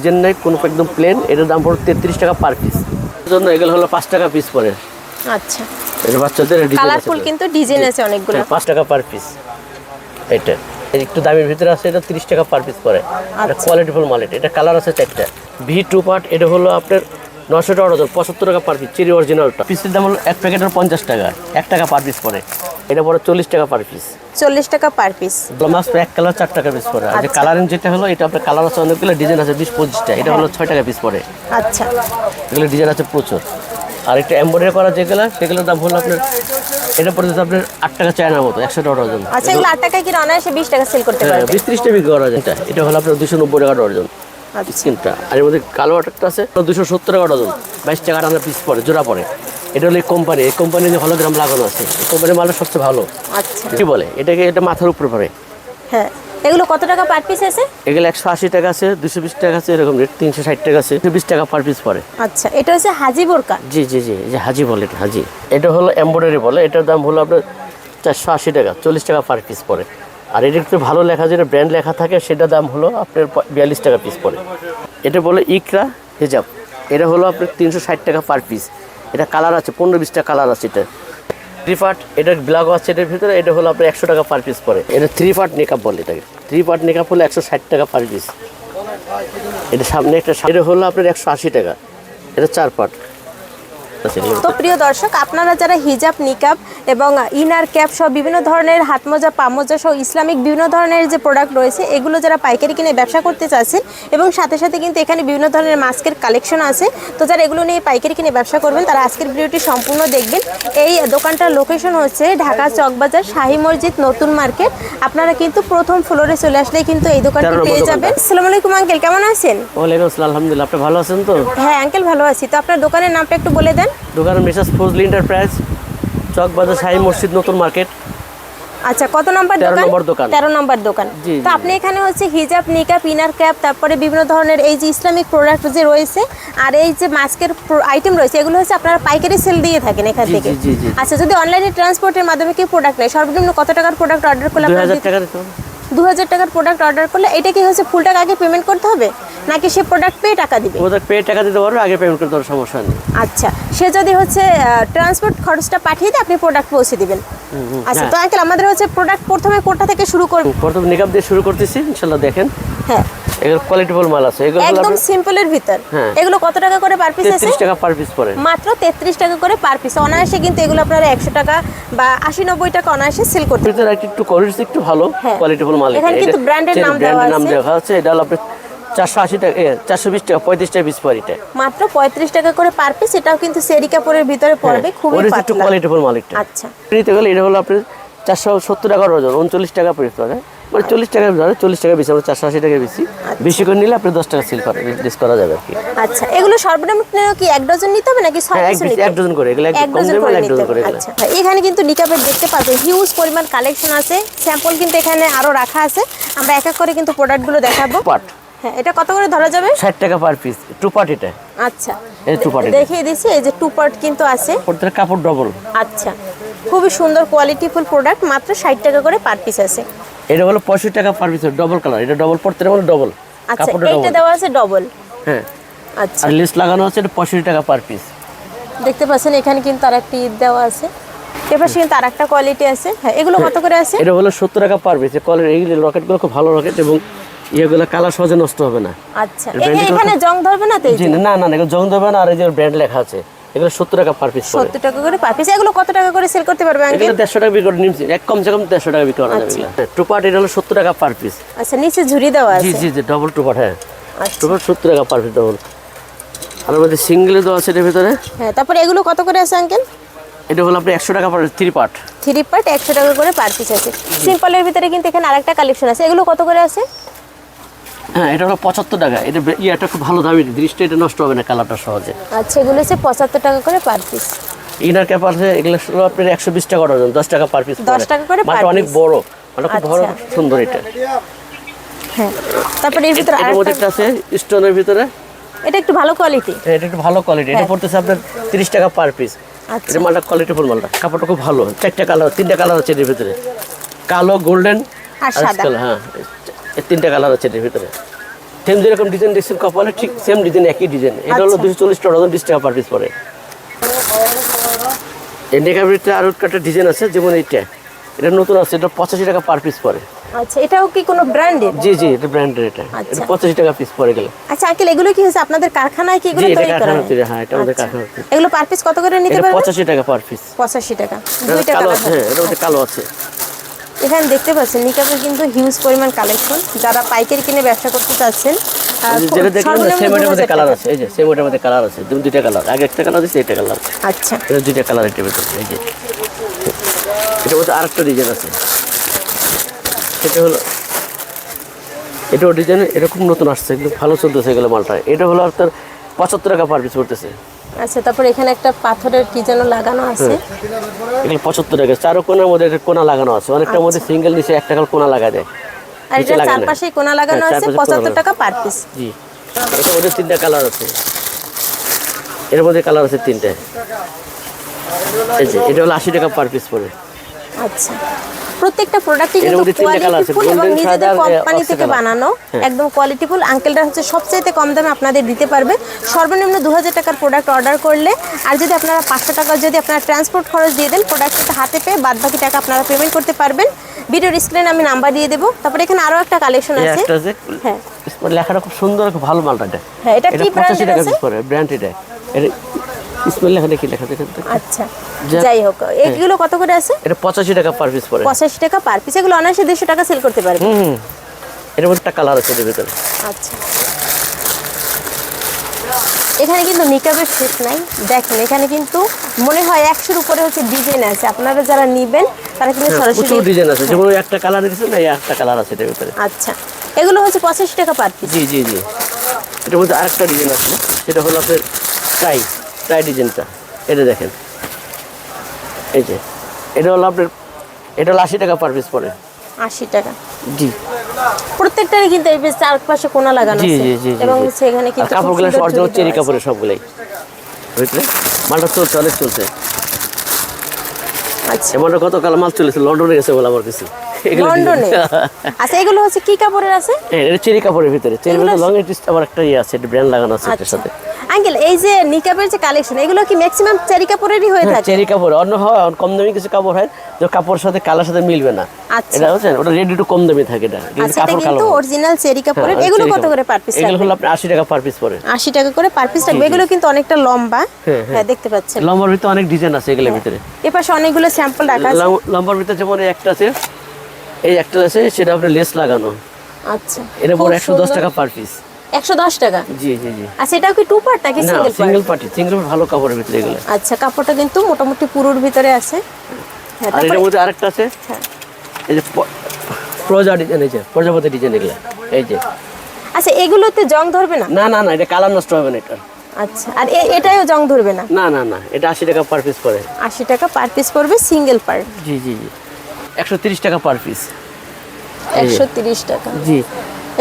Design নাই কোনো একদম প্লেন এটার দাম পড়ে তেত্রিশ টাকা পার পিস জন্য এগুলো হলো পাঁচ টাকা পিস পরে আচ্ছা। এটা বাচ্চাদের কালারফুল কিন্তু ডিজাইন আছে অনেকগুলো। হ্যাঁ, পাঁচ টাকা পার পিস এটা এর একটু দামের ভিতরে আছে এটা তিরিশ টাকা পার পিস পড়ে। এটা আচ্ছা। কোয়ালিটিফুল মাল এটা। এটা কালার আছে চারটা। ভি টু পার্ট এটা হলো আপনার নশো টাকা পঁচাত্তর টাকা পার পিস চেরি অরিজিনালটা পিসের দাম হলো এক প্যাকেটের পঞ্চাশ টাকা। এক টাকা পার পিস পড়ে। এটা পড়ে চল্লিশ টাকা পার পিস চল্লিশ টাকা পার পিস মাছ এক কালার চার টাকা পিস পড়ে। আর যে আচ্ছা। কালারিং যেটা হলো এটা আপনার কালার আছে অনেকগুলো ডিজাইন আছে বিশ পঁচিশটা এটা হলো ছয় টাকা পিস পড়ে। আচ্ছা। এগুলো ডিজাইন আছে প্রচুর। আর একটা এমব্রয়ডারি করা যেগুলো সেগুলোর দাম হলো আপনার এটা পড়তে আপনার আট টাকা চায়নার মতো একশো টাকা ডজন আচ্ছা এগুলো আট টাকায় কিনে অনায়াসে বিশ টাকা সেল করতে হ্যাঁ পারবে। বিশ ত্রিশটা বিক্রি করা যায় এটা। এটা হলো আপনার দুশো নব্বই টাকা ডজন আচ্ছা। স্কিনটা আর এর মধ্যে কালো একটা আছে দুশো সত্তর টাকা ডজন বাইশ টাকা টানা পিস পড়ে জোড়া পড়ে। এটা হলো এই কোম্পানি এই কোম্পানি যে হলোগ্রাম লাগানো আছে। এই কোম্পানির মালটা সবচেয়ে ভালো। আচ্ছা। কি বলে? এটাকে এটা মাথার উপরে পড়ে। হ্যাঁ। এগুলো কত টাকা পার পিস আছে? এগুলো একশো আশি টাকা আছে দুশো বিশ টাকা আছে এরকম রেট তিনশো ষাট টাকা আছে বিশ টাকা পার পিস পড়ে। আচ্ছা এটা হচ্ছে হাজি বোরকা? জি জি জি যে হাজি বলে এটা হাজি। এটা হলো এমব্রয়ডারি বলে এটার দাম হলো আপনার চারশো আশি টাকা চল্লিশ টাকা পার পিস পড়ে। আর এটা একটু ভালো লেখা যেটা ব্র্যান্ড লেখা থাকে সেটা দাম হলো আপনার বিয়াল্লিশ টাকা পিস পড়ে। এটা বলে ইকরা হেজাব। এটা হলো আপনার তিনশো ষাট টাকা পার পিস এটা কালার আছে, পনেরো বিশটা কালার আছে এটা। থ্রি পার্ট এটা ব্লাগ আছে এটার ভিতরে, এটা হলো আপনার একশো টাকা পার পিস পরে। এটা থ্রি পার্ট মেকআপ বলে এটাকে। থ্রি পার্ট মেকআপ হলো একশো ষাট টাকা পার পিস এটা সামনে একটা এটা হলো আপনার একশো আশি টাকা। এটা চার পার্ট। তো প্রিয় দর্শক আপনারা যারা হিজাব নিকাব এবং ইনার ক্যাপ সহ বিভিন্ন ধরনের হাতমোজা পামোজা সহ ইসলামিক বিভিন্ন ধরনের যে প্রোডাক্ট রয়েছে এগুলো যারা পাইকারি কিনে ব্যবসা করতে চাচ্ছেন এবং সাথে সাথে কিন্তু এখানে বিভিন্ন ধরনের মাস্কের কালেকশন আছে তো যারা এগুলো নিয়ে পাইকারি কিনে ব্যবসা করবেন তারা আজকের ভিডিওটি সম্পূর্ণ দেখবেন। এই দোকানটার লোকেশন হচ্ছে ঢাকা চকবাজার শাহী মসজিদ নতুন মার্কেট। আপনারা কিন্তু প্রথম ফ্লোরে চলে আসলেই কিন্তু এই দোকানটি পেয়ে যাবেন। আসসালামু আলাইকুম আঙ্কেল কেমন আছেন? ওয়ালাইকুম আসসালাম আলহামদুলিল্লাহ আপনি ভালো আছেন তো? হ্যাঁ আঙ্কেল ভালো আছি। তো আপনার দোকানের নামটা একটু বলে দেন। দোকানের মিসেস ফজলি এন্টারপ্রাইজ চক বাজার শাহী মসজিদ নতুন মার্কেট। আচ্ছা কত নম্বর দোকান? নম্বর দোকান। তেরো নম্বর দোকান। তো আপনি এখানে হচ্ছে হিজাব নিকাপ ইনার ক্যাপ তারপরে বিভিন্ন ধরনের এই যে ইসলামিক প্রোডাক্ট যে রয়েছে আর এই যে মাস্কের আইটেম রয়েছে এগুলো হচ্ছে আপনারা পাইকারি সেল দিয়ে থাকেন এখান থেকে। আচ্ছা যদি অনলাইনে ট্রান্সপোর্টের মাধ্যমে কি প্রোডাক্ট নেয় সর্বনিম্ন কত টাকার প্রোডাক্ট অর্ডার করলে আপনারা দু হাজার টাকার প্রোডাক্ট অর্ডার করলে এটা কি হচ্ছে ফুল টাকা আগে পেমেন্ট করতে হবে? নাকি সে প্রোডাক্ট পেয়ে টাকা দিবে? প্রোডাক্ট পেয়ে টাকা দিতে পারবে আগে পেমেন্ট করতে পারবে সমস্যা নেই। আচ্ছা সে যদি হচ্ছে ট্রান্সপোর্ট খরচটা পাঠিয়ে দেয় আপনি প্রোডাক্ট পৌঁছে দিবেন। আচ্ছা হ্যাঁ। তো আঙ্কেল আমাদের হচ্ছে প্রোডাক্ট প্রথমে কোটা থেকে শুরু করব? প্রথম নিকাপ দিয়ে শুরু করতেছি ইনশাল্লাহ দেখেন। হ্যাঁ। এগুলো কোয়ালিটিফুল মাল আছে। এগুলো একদম সিম্পলের ভিতর। হ্যাঁ। এগুলো কত টাকা করে পার পিস আছে? তেত্রিশ টাকা পার পিস পড়ে। মাত্র তেত্রিশ টাকা করে পার পিস অনায়াসে কিন্তু এগুলো আপনারা একশো টাকা বা আশি নব্বই টাকা অনায়াসে সেল করতে ভিতরে একটু একটু কোয়ালিটি একটু ভালো হ্যাঁ। কোয়ালিটিফুল মাল। এখানে কিন্তু এর নাম দেওয়া ব্র্যান্ডের নাম দেওয়া আছে এটা হলো আপনার চারশো আশি টাকা চারশো বিশ টাকা পঁয়ত্রিশ টাকা পিস পড়ে এটা। মাত্র পঁয়ত্রিশ টাকা করে পার পিস এটাও কিন্তু সেরি কাপড়ের ভিতরে পড়বে খুবই একটু কোয়ালিটিফুল মাল আচ্ছা। নিতে গেলে এটা হলো আপনার চারশো সত্তর টাকা ওজন উনচল্লিশ টাকা পিস পড়ে মানে চল্লিশ টাকা ধরে চল্লিশ টাকা বেশি আমরা চারশো আশি টাকা বেশি। বেশি করে নিলে আপনি দশ টাকা সিল করে রিলিজ করা যাবে আর কি। আচ্ছা এগুলো সর্বনিম্ন কি এক ডজন নিতে হবে নাকি হ্যাঁ এক ডজন করে এগুলো এক ডজন করে এক ডজন করে আচ্ছা এখানে কিন্তু নিকাপের দেখতে পাচ্ছেন হিউজ পরিমাণ কালেকশন আছে। স্যাম্পল কিন্তু এখানে আরও রাখা আছে। আমরা এক এক করে কিন্তু প্রোডাক্টগুলো দেখাবো। পাট হ্যাঁ এটা কত করে ধরা যাবে? ষাট টাকা পার পিস টু পার্ট এটা। আচ্ছা। এই part এটা। দেখিয়ে দিচ্ছি এই যে টু পার্ট কিন্তু আছে। প্রত্যেক কাপড় ডবল আচ্ছা খুবই সুন্দর কোয়ালিটিফুল প্রোডাক্ট মাত্র ষাট টাকা করে পার পিস আছে। এটা হলো পঁয়ষট্টি টাকা পার পিস ডবল কালার এটা ডবল প্রত্যেকটা হলো ডবল আচ্ছা কাপড়টা ডবল দেওয়া আছে ডবল হ্যাঁ। আচ্ছা। আর লিস্ট লাগানো আছে এটা পঁয়ষট্টি টাকা পার পিস দেখতে পাচ্ছেন এখানে কিন্তু আর একটা ঈদ দেওয়া আছে। এপাশে কিন্তু আর একটা কোয়ালিটি আছে। হ্যাঁ এগুলো কত করে আছে? এটা হলো সত্তর টাকা পার পিস কলের এইগুলো রকেটগুলো খুব ভালো রকেট এবং ইয়েগুলো কালার সহজে নষ্ট হবে না। আচ্ছা এখানে- জং ধরবে না তো না না না জং ধরবে না আর এই যে ব্র্যান্ড লেখা আছে। এগুলো সত্তর টাকা পার পিস পড়ে সত্তর টাকা করে পার পিস এগুলো কত টাকা করে সেল করতে পারবে আঙ্কেল এগুলো দেড়শো টাকা বিক্রি করে নিমছি এক কমসে কম দেড়শো টাকা বিক্রি করা যাবে টু পার্ট এটা হলো সত্তর টাকা পার পিস আচ্ছা নিচে ঝুরি দেওয়া আছে। জি জি ডবল টু পার্ট হ্যাঁ। আচ্ছা। টু পার্ট সত্তর টাকা পার পিস ডবল আর মধ্যে সিঙ্গেলে দেওয়া আছে এটার ভিতরে। হ্যাঁ তারপরে এগুলো কত করে আছে আঙ্কেল এটা হলো আপনি একশো টাকা per three part three part একশো টাকা করে পার পিস আছে। সিম্পলের ভিতরে কিন্তু এখানে আরেকটা কালেকশন আছে। এগুলো কত করে আছে? হ্যাঁ এটা হলো পঁচাত্তর টাকা। এটা বে- খুব ভালো দামি। দৃষ্টি এটা নষ্ট হবে না কালারটা সহজে। আচ্ছা এগুলো হচ্ছে পঁচাত্তর টাকা করে পার পিস ইনার ক্যাপ আছে এগুলো আপনার একশো বিশ টাকা ডজন দশ টাকা পার পিস 10 টাকা করে per অনেক বড় মানে খুব বড় আচ্ছা। সুন্দর এটা। হ্যাঁ তারপরে এর ভিতরে এটার মধ্যে আছে স্টোনের ভিতরে। এটা একটু ভালো কোয়ালিটি এটা একটু ভালো কোয়ালিটি এটা হ্যাঁ। পড়তেছে আপনার তিরিশ টাকা পার পিস এটা মালটা কাপড়টা খুব ভালো। চারটা কালার তিনটা কালার আছে এর ভিতরে। কালো গোল্ডেন আর সাদা। হ্যাঁ। এই তিনটা কালার আছে এর ভিতরে। সেম যেরকম ডিজাইন দেখছেন কপালে ঠিক সেম ডিজাইন একই ডিজাইন এটা হলো আচ্ছা। দুশো চল্লিশ টাকা বিশ টাকা পার পিস পড়ে। এই নেকাবিটা আরও একটা ডিজাইন আছে যেমন এইটা। এটা নতুন আছে এটা পঁচাশি টাকা পার পিস পড়ে। আচ্ছা এটাও কি কোনো ব্র্যান্ডের জি জি এটা ব্র্যান্ডের এটা। আচ্ছা। এটা পঁচাশি টাকা পিস পড়ে গেলে। আচ্ছা আঙ্কেল এগুলো কি হচ্ছে আপনাদের কারখানায় কি এগুলো তৈরি করা হয়? হ্যাঁ, এটা আমাদের আচ্ছা। কারখানা এগুলো পার পিস কত করে নিতে পারবেন পঁচাশি টাকা পার পিস পঁচাশি টাকা। দুইটা কালো আছে হ্যাঁ এটা কালো আছে। এখানে দেখতে পাচ্ছেন নিকাপের কিন্তু হিউজ পরিমাণ কালেকশন যারা পাইকারি কিনে ব্যবসা করতে চাচ্ছেন যেটা সেম মধ্যে কালার আছে এই যে সেম এটার মধ্যে কালার আছে তুমি দুইটা কালার আগে একটা কালার এটা কালার আচ্ছা। এটা দুইটা কালার এটার ভিতরে এই যে। এটার মধ্যে আরেকটা ডিজাইন আছে। সেটা হলো এটাও ডিজাইন এরকম নতুন আসছে এগুলো ভালো চলতেছে এগুলো মালটা। এটা হলো আপনার পঁচাত্তর টাকা পার পিস পড়তেছে। আচ্ছা তারপর এখানে একটা পাথরের কি যেন লাগানো আছে। এগুলো পঁচাত্তর টাকা চারো কোনার মধ্যে একটা কোনা লাগানো আছে। অনেকটার মধ্যে সিঙ্গেল নিচে একটা কোনা লাগা যায় আর এটা। চারপাশে কোনা লাগানো হ্যাঁ, আছে পঁচাত্তর। টাকা পার পিস জি। এটার মধ্যে তিনটা কালার আছে। এর মধ্যে কালার আছে তিনটে। এই যে এটা হলো আশি টাকা পার পিস পড়ে আচ্ছা। প্রত্যেকটা প্রোডাক্টই কিন্তু কোয়ালিটিফুল এবং নিজেদের কোম্পানি থেকে বানানো একদম কোয়ালিটিফুল আঙ্কেলটা হচ্ছে সবচাইতে কম দামে আপনাদের দিতে পারবে। সর্বনিম্ন দু হাজার টাকার প্রোডাক্ট অর্ডার করলে আর যদি আপনারা পাঁচশো টাকা যদি আপনারা ট্রান্সপোর্ট খরচ দিয়ে দেন প্রোডাক্টটা হাতে পেয়ে বাদ বাকি টাকা আপনারা পেমেন্ট করতে পারবেন। ভিডিওর স্ক্রিনে আমি নাম্বার দিয়ে দেবো। তারপরে এখানে আরও একটা কালেকশন আছে। হ্যাঁ। লেখাটা খুব সুন্দর খুব ভালো মালটা হ্যাঁ, এটা কি আছে? ব্র্যান্ড এটা। স্মেল লেখা দেখি লেখা দেখেন আচ্ছা যাই হোক এগুলো কত করে আছে? এটা টাকা পার পিস পড়ে। টাকা পার পিস এগুলো অনায়াসে দেড়শো টাকা সেল করতে পারবে। হুম হুম। এর মধ্যে একটা কালার আছে ভিতরে। আচ্ছা। এখানে কিন্তু নিকাবের শেষ নাই। দেখেন এখানে কিন্তু মনে হয় একশোর উপরে হচ্ছে ডিজাইন আছে। আপনারা যারা নিবেন তারা কিন্তু হ্যাঁ, সরাসরি প্রচুর ডিজাইন আছে। যেমন একটা কালার দিচ্ছে না এই একটা কালার আছে এটার ভিতরে। আচ্ছা। এগুলো হচ্ছে পঁচাশি টাকা পার পিস জি জি জি। এটার মধ্যে আরেকটা ডিজাইন আছে সেটা হলো আপনার ট্রাই ট্রাই ডিজাইনটা। এটা দেখেন। এই যে। এটা হলো আপনার এটা হলো আশি টাকা পার পিস পড়ে আশি টাকা। জি। প্রত্যেকটারই কিন্তু এই বেশ চারপাশে কোনা লাগানো জি আছে। জি জি এবং আর কিন্তু কাপড়গুলো অরিজিনাল চেরি কাপড়ের সবগুলাই। বুঝলে? মালটা চলছে অনেক চলছে। আচ্ছা। এমন কত কাল মাল চলেছে লন্ডনে গেছে বলে আমার কিছু। লন্ডনে। আচ্ছা এগুলো হচ্ছে কি কাপড়ের আছে? হ্যাঁ এটা চেরি কাপড়ের ভিতরে। চেরি ভিতরে লং এটিস্ট আবার একটা ইয়ে আছে ব্র্যান্ড লাগানো আছে এটার আচ্ছা। সাথে। আঙ্কেল এই যে নিকাবের যে কালেকশন এগুলো কি ম্যাক্সিমাম চারি কাপড়েরই হয়ে থাকে? চেরি কাপড়। অন্য হয় কম দামি কিছু কাপড় হয় যে কাপড়ের সাথে কালার সাথে মিলবে না। আচ্ছা। এটা হচ্ছে ওটা রেডি টু কম দামি থাকে এটা। আচ্ছা এটা কিন্তু অরিজিনাল চেরি কাপড়ের। হ্যাঁ, এগুলো কত করে পার পিস এগুলো হলো আপনার আশি টাকা পার পিস পড়ে। আশি টাকা করে পার পিস থাকবে এগুলো কিন্তু অনেকটা লম্বা। হ্যাঁ, হ্যাঁ। দেখতে পাচ্ছেন। লম্বার ভিতরে অনেক ডিজাইন আছে এগুলোর ভিতরে। এপাশে অনেকগুলো স্যাম্পল রাখা আছে। লম্বার ভিতরে যেমন একটা আছে এই একটা আছে সেটা আপনার লেস লাগানো। আচ্ছা এটা পরে একশো দশ টাকা পার পিস একশো দশ টাকা? জি জি জি। আচ্ছা এটাও কি টু পার্ট নাকি single part single party single ভালো কাপড়ের ভিতরে এগুলো। আচ্ছা কাপড়টা কিন্তু মোটামুটি পুরোর ভিতরে আছে। হ্যাঁ আর তারপরে মধ্যে আরেকটা আছে। হ্যাঁ। এই যে প্রজা ডিজাইন এই যে প্রজাপতি ডিজাইন এগুলো। এই যে। আচ্ছা এগুলোতে জং ধরবে না? না না না এটা কালার নষ্ট হবে না এটা আচ্ছা আর এটাও জং ধরবে না? না না না এটা আশি টাকা পার পিস পড়ে আশি টাকা পার পিস পড়বে সিঙ্গেল পার্ট জি জি জি। একশো তিরিশ টাকা পার পিস একশো টাকা। জি।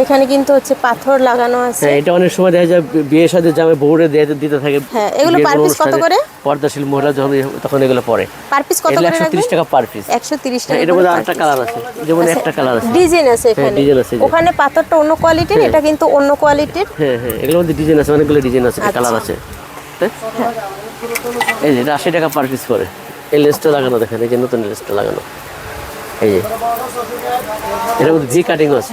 এখানে কিন্তু হচ্ছে পাথর লাগানো আছে। হ্যাঁ এটা অনেক সময় দেখা যায় বিয়ের সাথে জামে বউরে দিয়ে দিতে থাকে। হ্যাঁ, এগুলো কোনো piece কত করে? পর্দাশীল মহিলা যখন তখন এগুলো পরে। পার পিস কত করে একশো তিরিশ রাখবেন? টাকা পার পিস একশো তিরিশ হ্যাঁ টাকা মধ্যে আরেকটা কালার আছে। যেমন আচ্ছা, একটা কালার আছে। ডিজাইন আছে এখানে। ডিজাইন আছে, ওখানে পাথরটা অন্য কোয়ালিটির এটা কিন্তু অন্য কোয়ালিটির হ্যাঁ হ্যাঁ এগুলোর মধ্যে ডিজাইন আছে অনেকগুলো ডিজাইন আছে আচ্ছা। কালার আছে। হ্যাঁ? এই যে এটা আশি টাকা পার পিস করে। এই লেসটা লাগানো দেখেন এই যে নতুন লেসটা লাগানো। এই যে। এটার মধ্যে ভি কাটিং আছে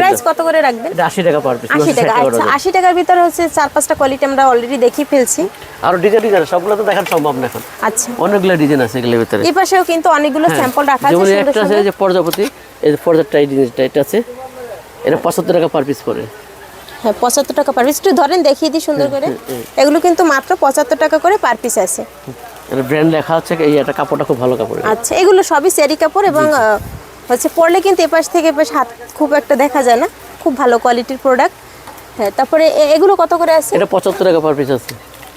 প্রাইস কত করে রাখবেন? এটা আশি টাকা পার পিস আশি টাকা আচ্ছা আশি টাকার ভিতরে হচ্ছে চার পাঁচটা কোয়ালিটি আমরা অলরেডি দেখি ফেলছি। আরও ডিজাইন ডিজাইন সবগুলো তো দেখানো সম্ভব না এখন। আচ্ছা। অনেকগুলো ডিজাইন আছে এগুলোর ভিতরে। এই পাশেও কিন্তু অনেকগুলো হ্যাঁ, স্যাম্পল রাখা আছে যেমন একটা আছে যে প্রজাপতি এই প্রজাপতি এই এটা আছে। এটা টাকা পার পিস করে হ্যাঁ পঁচাত্তর টাকা পার পিস একটু ধরেন দেখিয়ে দিই সুন্দর করে। এগুলো কিন্তু মাত্র পঁচাত্তর টাকা করে পার পিস আছে। এটা ব্র্যান্ড লেখা আছে এই এটা কাপড়টা খুব ভালো কাপড়। আচ্ছা এগুলো সবই সেরি কাপড় এবং হচ্ছে পরলে কিন্তু এপাশ থেকে এপাশ হাত খুব একটা দেখা যায় না খুব ভালো কোয়ালিটির প্রোডাক্ট হ্যাঁ তারপরে এগুলো কত করে আছে? এটা পঁচাত্তর টাকা পার পিস আছে।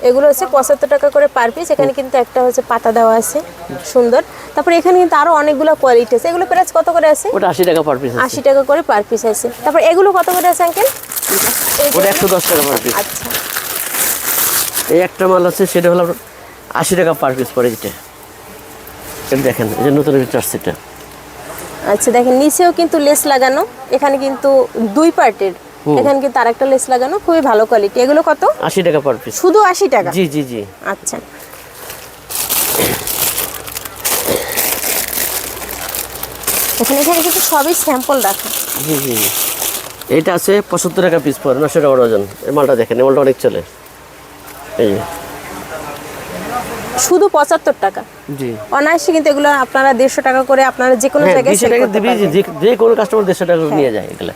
এগুলো হচ্ছে পঁচাত্তর টাকা করে পার পিস এখানে কিন্তু একটা হচ্ছে পাতা দেওয়া আছে সুন্দর। তারপরে এখানে কিন্তু আরও অনেকগুলো কোয়ালিটি আছে। এগুলো প্রাইস কত করে আছে? ওটা আশি টাকা পার পিস আশি টাকা করে পার পিস আছে। তারপর এগুলো কত করে আছে আঙ্কেল ওটা একশো দশ টাকা পার পিস আচ্ছা। এই একটা মাল আছে সেটা হলো আশি টাকা পার পিস পড়ে যেটা এটা দেখেন এই যে নতুন একটা এটা আচ্ছা দেখেন নিচেও কিন্তু লেস লাগানো এখানে কিন্তু দুই পার্টের এখানে কিন্তু আরেকটা লেস লাগানো খুবই ভালো কোয়ালিটি এগুলো কত? আশি টাকা পার পিস শুধু আশি টাকা? জি জি জি। আচ্ছা। এখানে এখানে কিন্তু সবই স্যাম্পল রাখা। জি জি। এটা আছে পঁচাত্তর টাকা পিস পরে নশো টাকা ওজন। এই মালটা দেখেন এই মালটা অনেক চলে। এই শুধু পঁচাত্তর টাকা। জি। অনায়াসে কিন্তু এগুলো আপনারা দেড়শো টাকা করে আপনারা যে কোনো হ্যাঁ জায়গায় দুশো করতে পারবেন। যে যে কোনো কাস্টমার দেড়শো টাকা নিয়ে যায় এগুলো।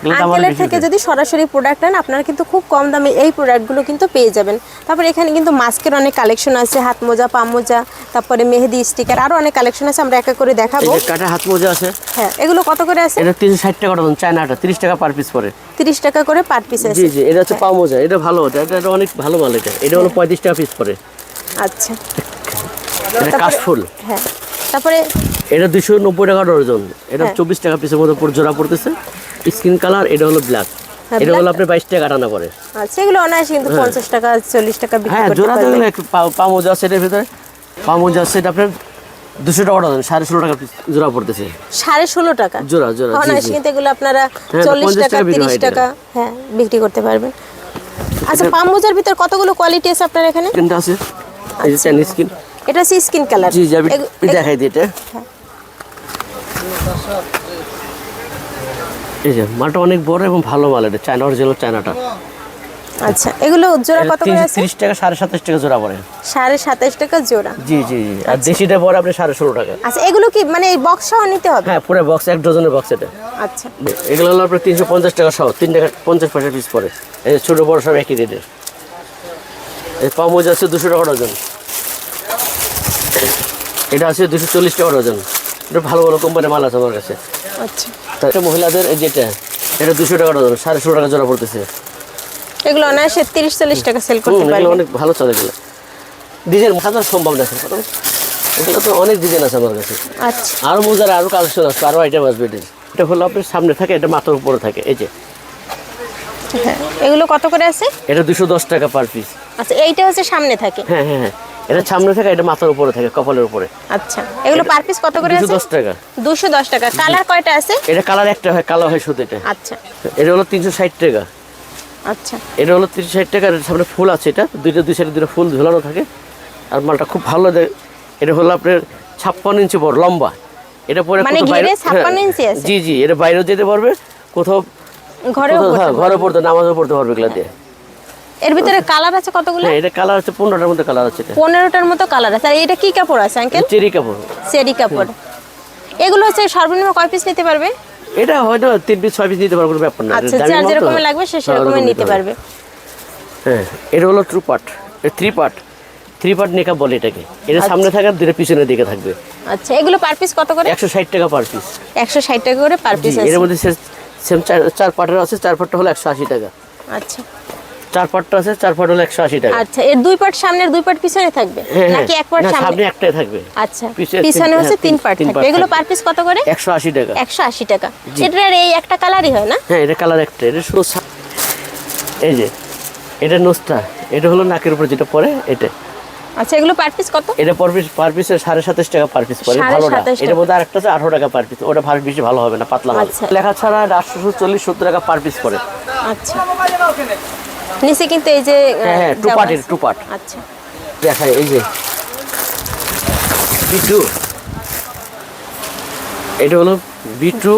এগুলো দাম আরও আঙ্কেলের থেকে যদি সরাসরি প্রোডাক্ট নেন আপনারা কিন্তু খুব কম দামে এই প্রোডাক্টগুলো কিন্তু পেয়ে যাবেন। তারপরে এখানে কিন্তু মাস্কের অনেক কালেকশন আছে হাত মোজা পা মোজা তারপরে মেহেদি স্টিকার আরও অনেক কালেকশন আছে আমরা এক এক করে দেখাবো। কাটা হাত মোজা আছে হ্যাঁ এগুলো কত করে আছে? এটা তিনশো ষাট টাকা ডজন চায়নাটা তিরিশ টাকা পার পিস পরে। তিরিশ টাকা করে পার পিস আছে। জি জি এটা হচ্ছে পাও মোজা এটা ভালো এটা এটা এটা অনেক ভালো মাল এটা। এটা হলো পঁয়ত্রিশ টাকা পিস পরে। আচ্ছা। এটা কাশফুল। হ্যাঁ। তারপরে এটা দুশো নব্বই টাকা এটা হ্যাঁ। চব্বিশ টাকা পিসের জোড়া পড়তেছে। স্কিন কালার এটা হলো ব্ল্যাক। হ্যাঁ, এটা হলো আপনার বাইশ টাকা আচ্ছা এগুলো অনায়াসে কিন্তু পঞ্চাশ টাকা চল্লিশ টাকা বিক্রি হ্যাঁ জোড়া আছে এটার ভিতরে। পা মোজা আছে এটা আপনার দুশো টাকা ডজন সাড়ে ষোলো টাকা জোড়া পড়তেছে। সাড়ে ষোলো টাকা? জোড়া জোড়া অনায়াসে কিন্তু এগুলো আপনারা হ্যাঁ, চল্লিশ টাকা তিরিশ হয়। টাকা হ্যাঁ বিক্রি করতে পারবেন। আচ্ছা পামোজার ভিতর কতগুলো কোয়ালিটি আছে আপনার এখানে? আছে। এই যে চাইনিজ স্কিন এটা হচ্ছে স্কিন কালার। জি জি দেখাই দিই এটা। হ্যাঁ। এই যে মালটা অনেক বড় এবং ভালো মাল এটা চায়না অরিজিনাল চায়নাটা আচ্ছা এগুলো জোড়া কত করে আছে? তিরিশ টাকা সাড়ে সাতাশ টাকা জোড়া পড়ে। সাড়ে সাতাশ টাকা জোড়া। জি জি জি। আর দেশিটা পরে আপনি সাড়ে ষোলো টাকা। আচ্ছা এগুলো কি মানে এই বক্স সহ নিতে হবে? হ্যাঁ পুরো বক্স এক ডজনের বক্স এটা। আচ্ছা। এগুলো হলো আপনার তিনশো পঞ্চাশ টাকা সহ তিন টাকা পঞ্চাশ পয়সা পিস পড়ে। এই ছোটো বড় সব একই রেটের এই পামোজ আছে দুশো টাকা ডজন। এটা আছে দুশো চল্লিশ টাকা ডজন এটা ভালো ভালো কোম্পানির মাল আছে আমার কাছে। আচ্ছা। তারপরে মহিলাদের যেটা এটা দুশো টাকা ডজন সাড়ে ষোলো টাকা জোড়া পড়তেছে। এগুলো অনায়াসে তিরিশ চল্লিশ টাকা সেল করতে অনেক ভালো চলে ডিজাইন সম্ভব না স্যার এগুলো তো অনেক ডিজাইন আছে আমার কাছে। আচ্ছা। আরও মোজার আরও কালেকশন আসবে আরও আইটেম আসবে এটা হলো আপনার সামনে থাকে এটা মাথার উপরে থাকে এই যে। হ্যাঁ এগুলো কত করে আছে? এটা দুশো দশ টাকা পার পিস আচ্ছা এইটা হচ্ছে সামনে থাকে। হ্যাঁ হ্যাঁ হ্যাঁ। এটা সামনে থাকে এটা মাথার উপরে থাকে কপালের উপরে। আচ্ছা এগুলো পার পিস কত করে আছে? দশ টাকা। দুশো দশ টাকা। কালার কয়টা আছে? এটা কালার একটা হয় কালো হয় শুধু এটা আচ্ছা। এটা হলো তিনশো ষাট টাকা। আচ্ছা। এটা হলো তিনশো ষাট টাকা এর সামনে ফুল আছে এটা। দুইটা দুই সাইডে দুটো ফুল ঝোলানো থাকে। আর মালটা খুব ভালো দে- এটা হলো আপনার ছাপ্পান্ন ইঞ্চি বড় লম্বা। এটা পরে মানে ঘিরে 56 হ্যাঁ, ইঞ্চি আছে? জি জি এটা বাইরেও যেতে পারবে কোথাও ঘরেও কোথাও- হ্যাঁ ঘরে পড়তে নামাজও পড়তে পারবে এগুলা দিয়ে। এর ভিতরে কালার আছে কতগুলো? হ্যাঁ এটা কালার আছে পনেরোটার মধ্যে কালার আছে এটা। পনেরোটার মতো কালার আছে। আর এটা কি কাপড় আছে আঙ্কেল চেরি কাপড়। সেরি কাপড়। এগুলো হচ্ছে সর্বনিম্ন কয় পিস নিতে পারবে? এটা হয়তো তিন পিস ছয় পিস নিতে পারবে কোনো ব্যাপার না। আচ্ছা যার যেরকম লাগবে সে সেরকমই নিতে পারবে। হ্যাঁ এটা হলো true part three part three part নেকাপ বলে এটাকে। এটা সামনে থাকে আর দুটো পিছনের দিকে থাকবে। আচ্ছা এগুলো পার পিস কত করে? একশো ষাট টাকা পার পিস একশো ষাট টাকা করে পার পিস আছে এর মধ্যে সেম চার চার পার্টের আছে চার পার্টটা হলো একশো আশি টাকা। আচ্ছা। চার পার্টটা আছে চার পার্ট হলো একশো আশি টাকা। আচ্ছা এর দুই পার্ট সামনের দুই পার্ট পিছনে থাকবে? হ্যাঁ হ্যাঁ। নাকি এক পার্ট না, সামনে? সামনে একটাই থাকবে। আচ্ছা পিছনে হচ্ছে হ্যাঁ, তিন তিন থাকবে। এগুলো। পার পিস কত করে? একশো আশি টাকা। একশো আশি টাকা। এটার এই একটা কালারই হয় না? হ্যাঁ এটা কালার একটা এটা শুধু এই যে এটা নোসটা এটা হলো নাকের উপরে যেটা পরে এটা। আচ্ছা এগুলো পার পিস কত? এটা পার পিস পার পিসে সাড়ে সাতাশ টাকা পার পিস সাড়ে ভালোটা। সাতাশ এটার মধ্যে আরেকটা আছে আঠারো টাকা পার পিস ওটা ভালো বেশি ভালো হবে না পাতলা আচ্ছা। লেখা ছাড়া আটশো চল্লিশ সত্তর টাকা পার পিস পরে। আচ্ছা। নিচে কিন্তু এই যে হ্যাঁ হ্যাঁ টু পার্টের টু পার্ট আচ্ছা। দেখায় এই যে। বি টু এটা হলো বি টু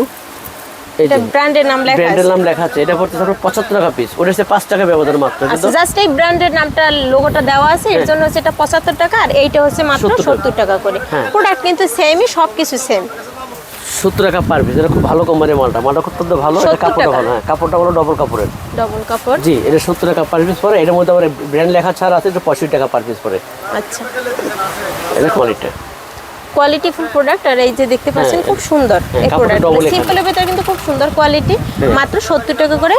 এটা ব্র্যান্ডের নাম লেখা ব্র্যান্ডের নাম লেখা আছে। এটা পড়তে ধরো পঁচাত্তর টাকা পিস ওটা হচ্ছে পাঁচ টাকা ব্যবধান মাত্র আচ্ছা জাস্ট এই ব্র্যান্ডের নামটা লোগোটা দেওয়া আছে। এর জন্য হচ্ছে এটা পঁচাত্তর টাকা আর এইটা হচ্ছে মাত্র 70 টাকা। করে। হ্যাঁ। প্রোডাক্ট কিন্তু সেমই সব কিছু সেম সত্তর টাকা পার পিস এটা খুব ভালো কোম্পানির মালটা। মালটা অত্যন্ত ভালো এটা কাপড়টা ভালো হ্যাঁ কাপড়টা হলো ডবল কাপড়ের। ডবল কাপড়? জি এটা সত্তর টাকা পার পিস পরে এটার মধ্যে আবার ব্র্যান্ড লেখা ছাড়া আছে এটা পঁয়ষট্টি টাকা পার পিস পরে। আচ্ছা। এটা কোয়ালিটি কোয়ালিটি ফুল প্রোডাক্ট আর এই যে দেখতে পাচ্ছেন হ্যাঁ, খুব সুন্দর। হ্যাঁ, এই প্রোডাক্ট সিম্পলের ভিতরে কিন্তু খুব সুন্দর কোয়ালিটি মাত্র সত্তর টাকা করে?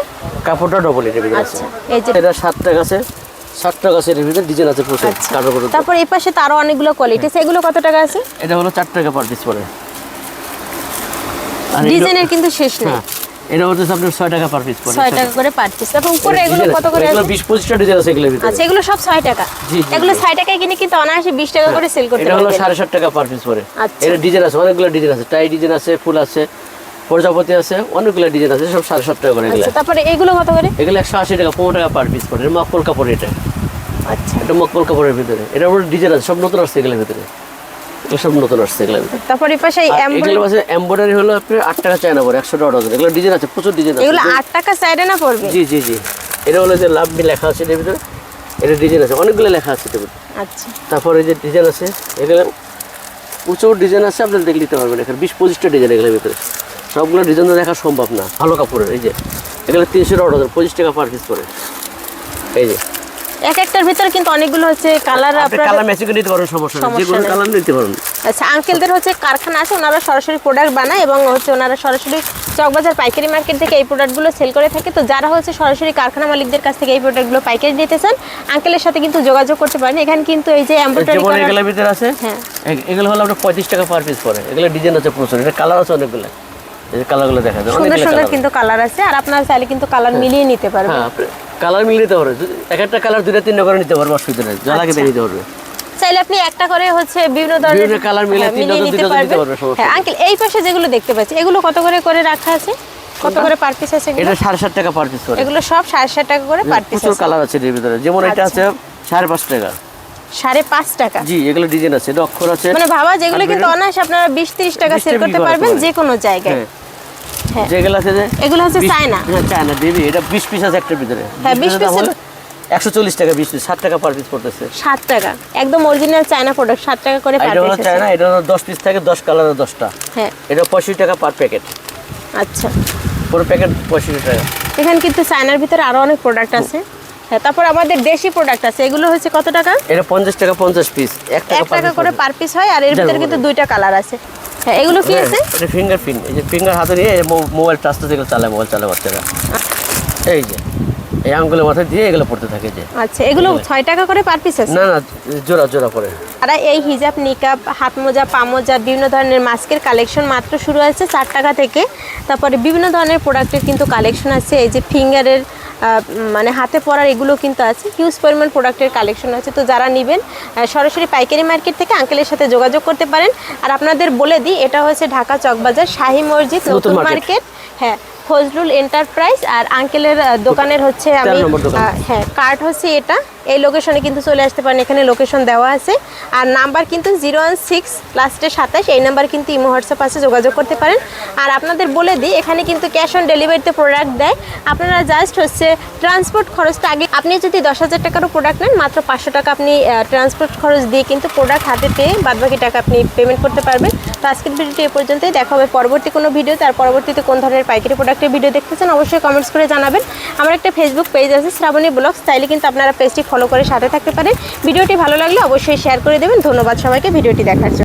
কাপড়টা ডবল আছে। আচ্ছা এই যে এটা ষাট টাকা আছে ষাট টাকা আছে এটার ভিতরে ডিজাইন আছে প্রচুর আচ্ছা। তারপর এই পাশে তো আরও অনেকগুলো কোয়ালিটি সেগুলো কত টাকা আছে? এটা হলো চার টাকা পার পিস পরে। ডিজাইনের কিন্তু শেষ নেই। হ্যাঁ এটা হচ্ছে আপনার ছয় টাকা পার পিস পরে ছয় টাকা করে পার পিস তারপর উপরে এগুলো কত করে এগুলো আছে? বিশ পঁচিশটা ডিজাইন আছে এগুলোর ভিতরে। আচ্ছা এগুলো সব ছয় টাকা। জি, এগুলো জি। ছয় টাকায় কিনে কিন্তু অনায়াসে বিশ টাকা করে সেল করতে পারবেন এটা হলো পারবেন। সাড়ে ষাট টাকা পার পিস আচ্ছা। এটা ডিজাইন আছে অনেকগুলো ডিজাইন আছে। টাই ডিজাইন আছে ফুল আছে প্রজাপতি আছে অনেকগুলো ডিজাইন আছে সব সাড়ে সাত টাকা করে এগুলো। আচ্ছা তারপরে এগুলো কত করে? এগুলো একশো আশি টাকা পনেরো টাকা পার পিস পড়ে। এটা মকপল কাপড় এটা। আচ্ছা। এটা মকপল কাপড়ের ভিতরে। এটার উপরে ডিজাইন আছে সব নতুন আসছে এগুলোর ভিতরে। এগুলো সব নতুন আসছে ভিতরে তারপরে এই পাশে এগুলো আছে এমব্রয়ডারি হলো আপনার আট টাকা চায়না পড়ে একশো টাকা ডজন। এগুলো ডিজাইন আছে প্রচুর ডিজাইন আছে। এগুলো আট টাকা সাইডে না পড়বে? জি জি জি। এটা হলো যে লাভ লেখা আছে এটার ভিতরে। এটা ডিজাইন আছে অনেকগুলো লেখা আছে এটার আচ্ছা। তারপরে যে ডিজাইন আছে এগুলো প্রচুর ডিজাইন আছে আপনার দেখে নিতে পারবেন এখানে। বিশ পঁচিশটা ডিজাইন এগুলোর ভিতরে। সবগুলো ডিজাইন দেখা সম্ভব না। ভালো কাপড়ের এই যে। এগুলো তিনশো টাকা ডজন পঁচিশ টাকা পার পিস করে এই যে। এক একটার ভিতরে কিন্তু অনেকগুলো হচ্ছে কালার আপনি আপনার কালার ম্যাচিং নিতে পারেন সমস্যা নেই। যে কোনো কালার নিতে পারেন। আচ্ছা আঙ্কেলদের হচ্ছে কারখানা আছে ওনারা সরাসরি প্রোডাক্ট বানায় এবং হচ্ছে ওনারা সরাসরি চকবাজার পাইকারি মার্কেট থেকে এই প্রোডাক্টগুলো সেল করে থাকে। তো যারা হচ্ছে সরাসরি কারখানা মালিকদের কাছ থেকে এই প্রোডাক্টগুলো পাইকারি নিতে চান আঙ্কেলের সাথে কিন্তু যোগাযোগ করতে পারেন। এখানে কিন্তু এই যে এমব্রয়ডারি যেমন এগুলোর ভিতরে আছে হ্যাঁ। এগুলো হলো আপনার পঁয়ত্রিশ টাকা পার পিস পড়ে। এগুলো ডিজাইন আছে প্রচুর। এটা কালার আছে অনেকগুলো। এই যে কালারগুলো দেখা যায় সুন্দর সুন্দর কিন্তু কালার আছে আর আপনারা চাইলে কিন্তু কালার মিলিয়ে নিতে পারবেন। হ্যাঁ কালার মিলিয়ে নিতে পারবে। এক একটা কালার দুইটা তিনটা করে নিতে পারবে অসুবিধা নেই যা লাগে নিতে পারবে। চাইলে আপনি একটা করে হচ্ছে বিভিন্ন ধরনের বিভিন্ন colour মিলিয়ে হ্যাঁ, তিনটা মিলিয়ে তো দুইটা তো পারবে, হ্যাঁ আঙ্কেল এই পাশে যেগুলো দেখতে পাচ্ছি এগুলো কত করে করে রাখা আছে? কত করে পার পিস আছে এটা সাড়ে সাত টাকা পার পিস করে। এগুলো সব সাড়ে ষাট টাকা করে পার পিস প্রচুর কালার আছে এর ভিতরে। যেমন এটা আছে সাড়ে পাঁচ টাকা। সাড়ে পাঁচ টাকা? জি এগুলো ডিজাইন আছে এটা অক্ষর আছে। মানে ভাবা যেগুলো কিন্তু অনায়াসে আপনারা বিশ তিরিশ টাকা 20 সেল করতে পারবেন যে কোনো জায়গায় হ্যাঁ। হ্যাঁ যেগুলো আছে যে এগুলো হচ্ছে চায়না। হ্যাঁ চায়না দেবি এটা বিশ পিস আছে একটার ভিতরে। হ্যাঁ, 20 পিসের- একশো চল্লিশ টাকা বিশ পিস ষাট টাকা পার পিস পড়তেছে। ষাট টাকা। একদম অরিজিনাল চায়না প্রোডাক্ট ষাট টাকা করে পার এটা হলো চায়না এটা হলো দশ পিস থাকে দশ কালারের দশটা। হ্যাঁ। এটা পঁয়ষট্টি টাকা পার প্যাকেট আচ্ছা। পুরো প্যাকেট পঁয়ষট্টি টাকা। এখানে কিন্তু চায়নার ভিতরে আরও অনেক প্রোডাক্ট আছে। হ্যাঁ তারপর আমাদের দেশি প্রোডাক্ট আছে। এগুলো হচ্ছে কত টাকা? এটা পঞ্চাশ টাকা পঞ্চাশ পিস এক টাকা করে পার পিস হয় আর এর ভিতরে কিন্তু দুইটা কালার আছে। হ্যাঁ এগুলো কি আছে এটা ফিঙ্গার প্রিন্ট এই যে ফিঙ্গার হাতে নিয়ে মোবাইল টাচ যেগুলো চালায় মোবাইল চালায় বাচ্চারা এই যে এই আঙ্গুলের মাথায় দিয়ে এগুলো পড়তে থাকে যে। আচ্ছা এগুলো ছয় টাকা করে পার পিস আছে? না না জোড়া জোড়া পরে তারা এই হিজাব নিকাব হাত মোজা পা মোজা বিভিন্ন ধরনের মাস্কের কালেকশন মাত্র শুরু হয়েছে চার টাকা থেকে। তারপরে বিভিন্ন ধরনের প্রোডাক্টের কিন্তু কালেকশন আছে। এই যে ফিঙ্গারের মানে হাতে পরার এগুলো কিন্তু আছে। হিউজ পরিমাণ প্রোডাক্টের কালেকশন আছে। তো যারা নেবেন সরাসরি পাইকারি মার্কেট থেকে আঙ্কেলের সাথে যোগাযোগ করতে পারেন। আর আপনাদের বলে দিই এটা হচ্ছে ঢাকা চকবাজার শাহি মসজিদ নতুন মার্কেট হ্যাঁ ফজলুল এন্টারপ্রাইজ আর আঙ্কেলের দোকানের হচ্ছে আমি হ্যাঁ কার্ড হচ্ছে এটা। এই লোকেশনে কিন্তু চলে আসতে পারেন। এখানে লোকেশন দেওয়া আছে। আর নাম্বার কিন্তু জিরো ওয়ান সিক্স লাস্টে সাতাশ, এই নাম্বার কিন্তু ইমো হোয়াটসঅ্যাপ আছে, যোগাযোগ করতে পারেন। আর আপনাদের বলে দিই, এখানে কিন্তু ক্যাশ অন ডেলিভারিতে প্রোডাক্ট দেয়। আপনারা জাস্ট হচ্ছে ট্রান্সপোর্ট খরচটা আগে, আপনি যদি দশ হাজার টাকারও প্রোডাক্ট নেন, মাত্র পাঁচশো টাকা আপনি ট্রান্সপোর্ট খরচ দিয়ে কিন্তু প্রোডাক্ট হাতে পেয়ে বাদবাকি টাকা আপনি পেমেন্ট করতে পারবেন। তো আজকের ভিডিওটি এ পর্যন্তই। দেখা হবে পরবর্তী কোনো ভিডিও তার পরবর্তীতে কোন ধরনের পাইকারি প্রোডাক্টের ভিডিও দেখতেছেন, অবশ্যই কমেন্টস করে জানাবেন। আমার একটা ফেসবুক পেজ আছে, শ্রাবণী ব্লগস চাইলে কিন্তু আপনারা পেজটি ফলো করে সাথে থাকতে পারেন। ভিডিওটি ভালো লাগলে অবশ্যই শেয়ার করে দেবেন। ধন্যবাদ সবাইকে। ভিডিওটি দেখার জন্য।